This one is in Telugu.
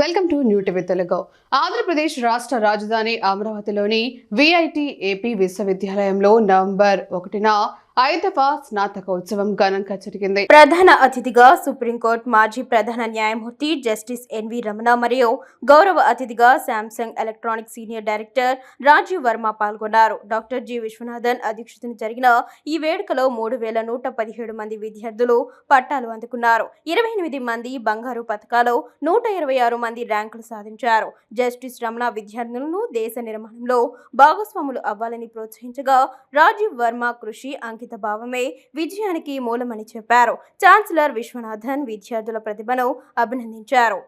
Welcome to new TV Telugu. Andhra Pradesh రాష్ట్ర రాజధాని అమరావతిలోని విఐటి ఏపీ విశ్వవిద్యాలయంలో నవంబర్ ఒకటిన ఐదవ స్నాతకోత్సవం ఘనంగా జరిగింది. ప్రధాన అతిథిగా సుప్రీంకోర్టు మాజీ ప్రధాన న్యాయమూర్తి జస్టిస్ ఎన్వి రమణ మరియు గౌరవ అతిథిగా Samsung electronic senior director Rajeev Varma పాల్గొన్నారు. డాక్టర్ జి విశ్వనాథన్ అధ్యక్షతన జరిగిన ఈ వేడుకలో మూడు వేల నూట పదిహేడు మంది విద్యార్థులు పట్టాలు అందుకున్నారు. ఇరవై ఎనిమిది మంది బంగారు పథకాలు నూట ఇరవై ఆరు మంది ర్యాంకులు సాధించారు. జస్టిస్ రమణ విద్యార్థులను దేశ నిర్మాణంలో భాగస్వాములు అవ్వాలని ప్రోత్సహించగా రాజీవ్ వర్మ కృషి అంకిత భావమే విజయానికి మూలమని చెప్పారు. ఛాన్సలర్ విశ్వనాథన్ విద్యార్థుల ప్రతిభను అభినందించారు.